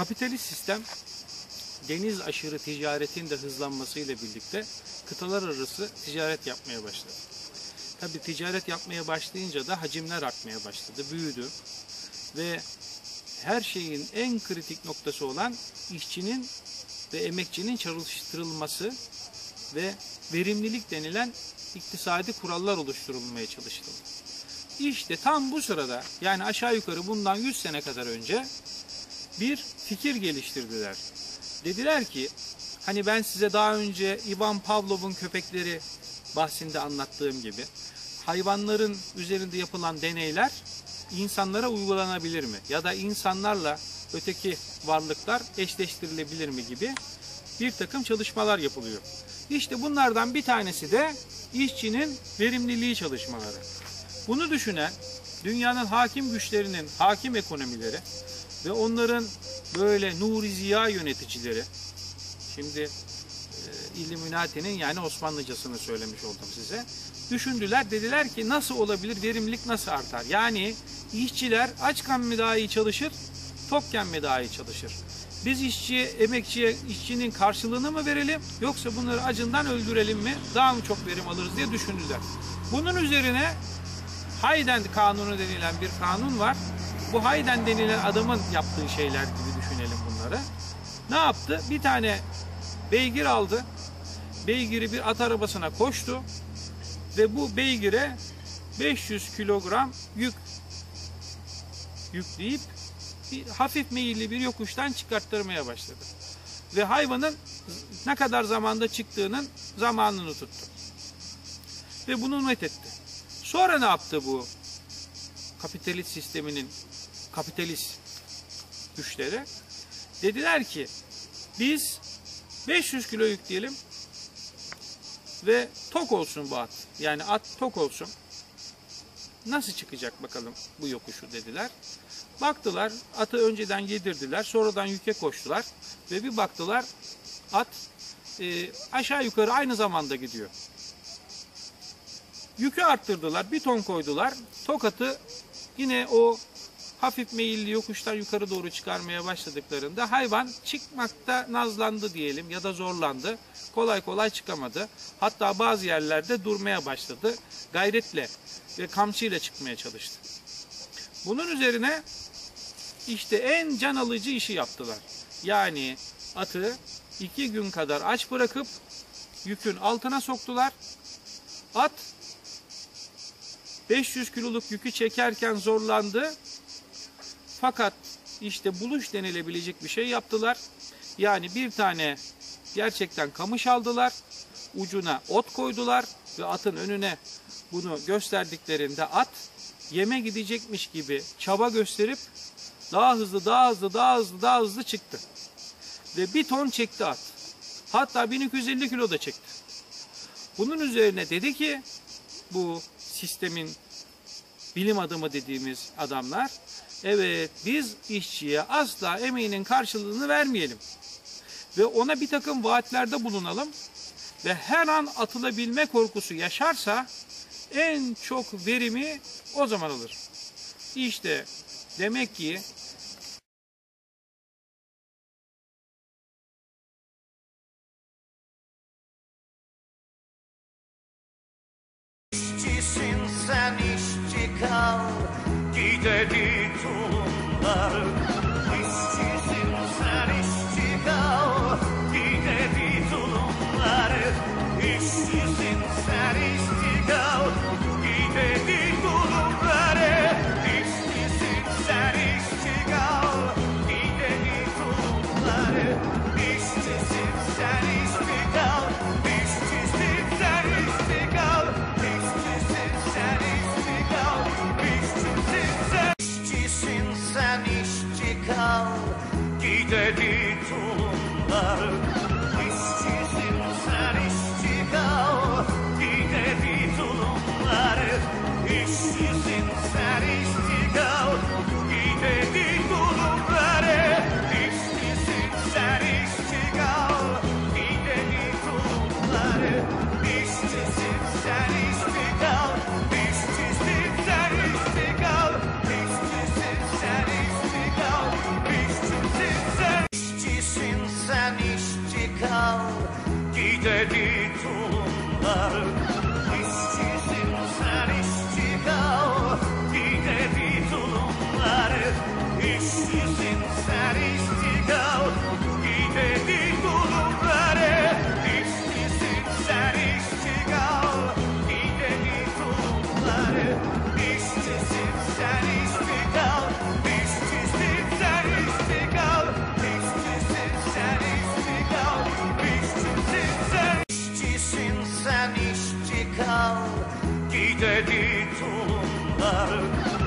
Kapitalist sistem deniz aşırı ticaretin de hızlanmasıyla birlikte kıtalar arası ticaret yapmaya başladı. Tabi ticaret yapmaya başlayınca da hacimler artmaya başladı, büyüdü ve her şeyin en kritik noktası olan işçinin ve emekçinin çalıştırılması ve verimlilik denilen iktisadi kurallar oluşturulmaya çalıştı. İşte tam bu sırada yani aşağı yukarı bundan 100 sene kadar önce bir fikir geliştirdiler. Dediler ki hani ben size daha önce Ivan Pavlov'un köpekleri bahsinde anlattığım gibi hayvanların üzerinde yapılan deneyler insanlara uygulanabilir mi? Ya da insanlarla öteki varlıklar eşleştirilebilir mi gibi bir takım çalışmalar yapılıyor. İşte bunlardan bir tanesi de işçinin verimliliği çalışmaları. Bunu düşünen dünyanın hakim güçlerinin hakim ekonomileri ve onların böyle Nuri Ziya yöneticileri şimdi e, Illuminati'nin yani Osmanlıcasını söylemiş oldum size. Düşündüler dediler ki nasıl olabilir verimlilik nasıl artar? Yani işçiler açken mi daha iyi çalışır tokken mi daha iyi çalışır? Biz işçiye, emekçiye işçinin karşılığını mı verelim yoksa bunları acından öldürelim mi daha mı çok verim alırız diye düşündüler. Bunun üzerine Hayden kanunu denilen bir kanun var. Bu Hayden denilen adamın yaptığı şeyler gibi düşünelim bunları. Ne yaptı? Bir tane beygir aldı. Beygiri bir at arabasına koştu. Ve bu beygire 500 kilogram yük yükleyip bir hafif meyilli bir yokuştan çıkarttırmaya başladı. Ve hayvanın ne kadar zamanda çıktığının zamanını tuttu. Ve bunu net etti. Sonra ne yaptı bu kapitalist sisteminin kapitalist güçleri? Dediler ki biz 500 kilo yükleyelim ve tok olsun bu at. Yani at tok olsun. Nasıl çıkacak bakalım bu yokuşu dediler. Baktılar atı önceden yedirdiler sonradan yüke koştular ve bir baktılar at e, aşağı yukarı aynı zamanda gidiyor. Yükü arttırdılar bir ton koydular tokatı yine o hafif meyilli yokuştan yukarı doğru çıkarmaya başladıklarında hayvan çıkmakta nazlandı diyelim ya da zorlandı. Kolay kolay çıkamadı. Hatta bazı yerlerde durmaya başladı. Gayretle ve kamçıyla çıkmaya çalıştı. Bunun üzerine işte en can alıcı işi yaptılar. Yani atı iki gün kadar aç bırakıp yükün altına soktular. At 500 kiloluk yükü çekerken zorlandı. Fakat işte buluş denilebilecek bir şey yaptılar. Yani bir tane gerçekten kamış aldılar. Ucuna ot koydular ve atın önüne bunu gösterdiklerinde at yeme gidecekmiş gibi çaba gösterip daha hızlı, daha hızlı, daha hızlı, daha hızlı çıktı. Ve bir ton çekti at. Hatta 1250 kilo da çekti. Bunun üzerine dedi ki bu sistemin bilim adamı dediğimiz adamlar evet biz işçiye asla emeğinin karşılığını vermeyelim. Ve ona bir takım vaatlerde bulunalım ve her an atılabilme korkusu yaşarsa en çok verimi o zaman alır. İşte demek ki sen işçi kal Gide git onlar